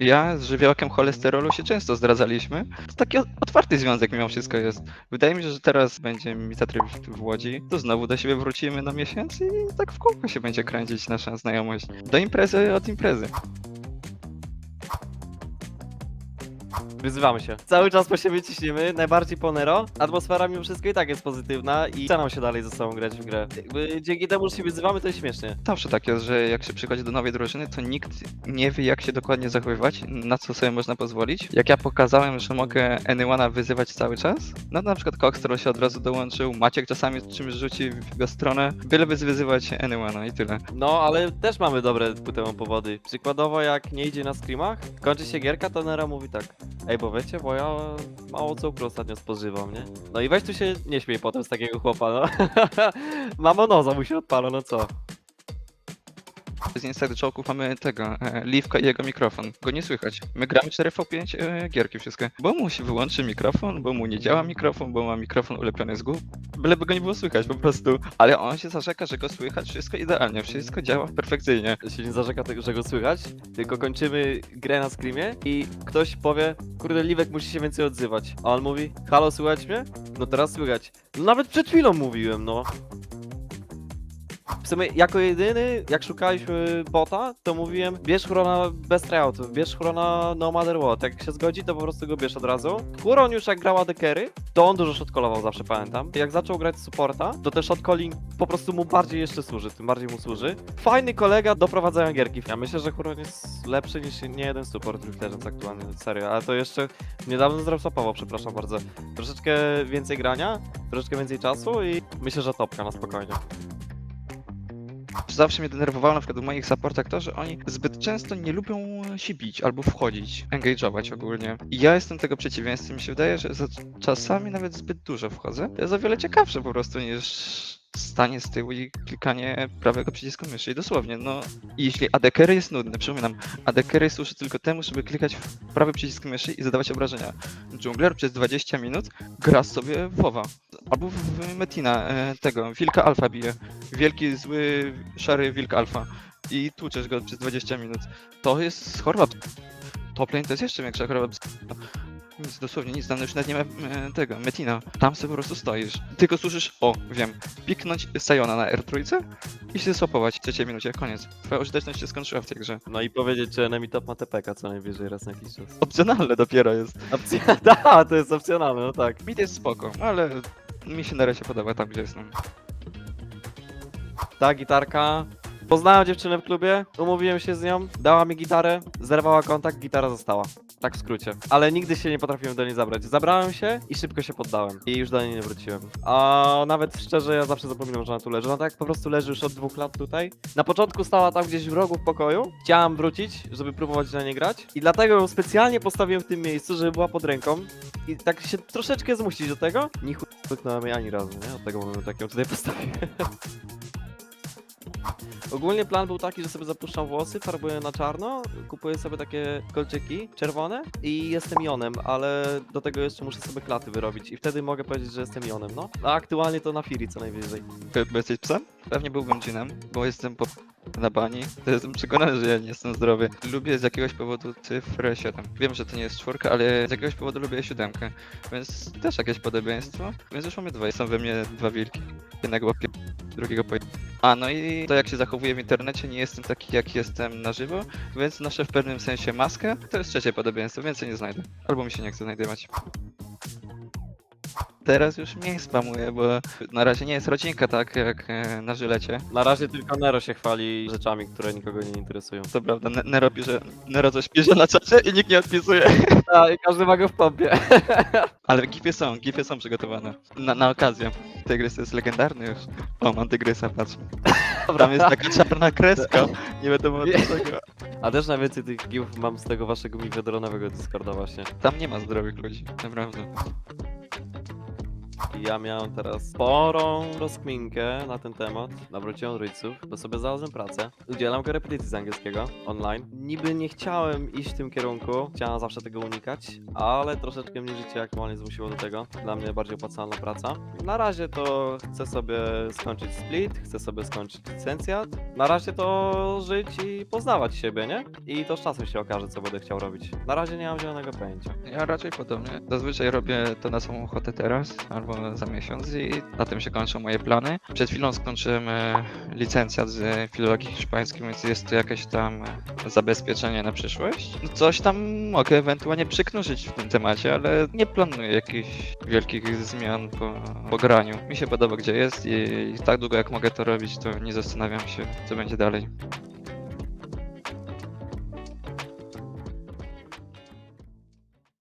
Ja z żywiołakiem cholesterolu się często zdradzaliśmy. To taki otwarty związek mimo wszystko jest. Wydaje mi się, że teraz będzie mi tryb w Łodzi, to znowu do siebie wrócimy na miesiąc i tak w kółko się będzie kręcić nasza znajomość. Do imprezy od imprezy. Wyzywamy się. Cały czas po siebie ciśniemy, najbardziej po Nero. Atmosfera mimo wszystko i tak jest pozytywna i chce nam się dalej ze sobą grać w grę. Jakby dzięki temu, że się wyzywamy, to jest śmiesznie. Zawsze tak jest, że jak się przychodzi do nowej drużyny, to nikt nie wie, jak się dokładnie zachowywać, na co sobie można pozwolić. Jak ja pokazałem, że mogę Anyona wyzywać cały czas, no na przykład Coxtro się od razu dołączył, Maciek czasami czymś rzuci w jego stronę, byleby wyzywać Anyona i tyle. No, ale też mamy dobre ku temu powody. Przykładowo, jak nie idzie na screamach, kończy się gierka, to Nero mówi tak. Ej, bo wiecie, bo ja mało cukru ostatnio spożywam, nie? No i weź tu się nie śmiej potem z takiego chłopa, no. Mamo noza mu się odpala, no co? Z Inside Joke'ów mamy tego, e, Liwka i jego mikrofon. Go nie słychać. My gramy 4v5 e, gierki wszystkie. Bo mu się wyłączy mikrofon, bo mu nie działa mikrofon, bo ma mikrofon ulepiony z góry. Byleby go nie było słychać po prostu. Ale on się zarzeka, że go słychać, wszystko idealnie, wszystko działa perfekcyjnie. się nie zarzeka tego, że go słychać, tylko kończymy grę na screamie i ktoś powie, kurde, Liwek musi się więcej odzywać. A on mówi, halo, słychać mnie? No teraz słychać. No nawet przed chwilą mówiłem, no. Sumie jako jedyny, jak szukaliśmy bota, to mówiłem, bierz Hurona bez tryout, bierz Hurona no matter what. Jak się zgodzi, to po prostu go bierz od razu. Huron już jak grała dekery, to on dużo shotcallował zawsze, pamiętam. Jak zaczął grać supporta, to ten shotcalling po prostu mu bardziej jeszcze służy, tym bardziej mu służy. Fajny kolega do prowadzenia gierki. Ja myślę, że Huron jest lepszy niż nie jeden support League Legends aktualnie, serio. Ale to jeszcze niedawno zrapsopował, przepraszam bardzo. Troszeczkę więcej grania, troszeczkę więcej czasu i myślę, że topka na spokojnie. Zawsze mnie denerwowało na przykład w moich supportach to, że oni zbyt często nie lubią się bić albo wchodzić, engage'ować ogólnie. I ja jestem tego przeciwieństwem. Mi się wydaje, że za czasami nawet zbyt dużo wchodzę. Jest o wiele ciekawsze po prostu niż stanie z tyłu i klikanie prawego przycisku myszy. I dosłownie, no, jeśli AD carry jest nudny, przypominam, AD carry służy tylko temu, żeby klikać w prawy przycisk myszy i zadawać obrażenia. Jungler przez 20 minut gra sobie WoWa. Albo w- Metina, e, tego, Wilka Alfa bije wielki, zły, szary wilk alfa i tłuczesz go przez 20 minut. To jest choroba. Top lane to jest jeszcze większa choroba. Nic, dosłownie nic, tam już nawet nie ma e, tego, Metina. Tam sobie po prostu stoisz. Tylko słyszysz, o, wiem, piknąć Sajona na R3 i się swapować w trzeciej minucie, koniec. Twoja użyteczność się skończyła w tej grze. No i powiedzieć, że enemy top ma TPK co najwyżej raz na jakiś czas. Opcjonalne dopiero jest. Opcja, da, to jest opcjonalne, no tak. Mid jest spoko, ale mi się na razie podoba tam, gdzie jestem. Ta gitarka. Poznałem dziewczynę w klubie, umówiłem się z nią, dała mi gitarę, zerwała kontakt, gitara została. Tak w skrócie. Ale nigdy się nie potrafiłem do niej zabrać. Zabrałem się i szybko się poddałem. I już do niej nie wróciłem. A nawet szczerze, ja zawsze zapominam, że ona tu leży. Ona tak po prostu leży już od dwóch lat tutaj. Na początku stała tam gdzieś w rogu w pokoju. Chciałam wrócić, żeby próbować na nie grać. I dlatego ją specjalnie postawiłem w tym miejscu, żeby była pod ręką. I tak się troszeczkę zmusić do tego. Nie mnie ani razu, nie? Od tego momentu, jak ją tutaj postawiłem. Ogólnie plan był taki, że sobie zapuszczam włosy, farbuję na czarno, kupuję sobie takie kolczyki czerwone i jestem Jonem, ale do tego jeszcze muszę sobie klaty wyrobić i wtedy mogę powiedzieć, że jestem Jonem, no. A aktualnie to na Firi co najwyżej. By jesteś psem? Pewnie byłbym dżinem, bo jestem po na bani. To jestem przekonany, że ja nie jestem zdrowy. Lubię z jakiegoś powodu cyfrę 7. Wiem, że to nie jest czwórka, ale z jakiegoś powodu lubię siódemkę. Więc też jakieś podobieństwo. Więc już mamy dwa. Są we mnie dwa wilki. Jednego łapie, drugiego po... A, no i to jak się zachowuję w internecie, nie jestem taki jak jestem na żywo, więc noszę w pewnym sensie maskę. To jest trzecie podobieństwo, więcej nie znajdę. Albo mi się nie chce znajdywać. Teraz już mniej spamuję, bo na razie nie jest rodzinka tak jak e, na żylecie. Na razie tylko Nero się chwali rzeczami, które nikogo nie interesują. To prawda, Ne- Nero pisze, Nero coś pisze na czacie i nikt nie odpisuje. A, i każdy ma go w pompie. Ale gify są, gify są przygotowane. Na, na okazję. Tygrys jest legendarny już. O, mam tygrysa, patrz. Tam jest taka czarna kreska. Nie wiadomo dlaczego. A też najwięcej tych giów mam z tego waszego miwiodronowego Discorda właśnie. Tam nie ma zdrowych ludzi, naprawdę. Ja miałem teraz sporą rozkminkę na ten temat. Nawróciłem rodziców, bo sobie znalazłem pracę. Udzielam korepetycji z angielskiego online. Niby nie chciałem iść w tym kierunku, chciałem zawsze tego unikać, ale troszeczkę mnie życie aktualnie zmusiło do tego. Dla mnie bardziej opłacalna praca. Na razie to chcę sobie skończyć split, chcę sobie skończyć licencjat. Na razie to żyć i poznawać siebie, nie? I to z czasem się okaże, co będę chciał robić. Na razie nie mam zielonego pojęcia. Ja raczej podobnie. Zazwyczaj robię to na samą ochotę teraz albo za miesiąc i na tym się kończą moje plany. Przed chwilą skończyłem e, licencjat z filologii hiszpańskiej, więc jest to jakieś tam zabezpieczenie na przyszłość. No Coś tam mogę ewentualnie przyknuszyć w tym temacie, ale nie planuję jakichś wielkich zmian po, po graniu. Mi się podoba gdzie jest i tak długo jak mogę to robić, to nie zastanawiam się, co będzie dalej.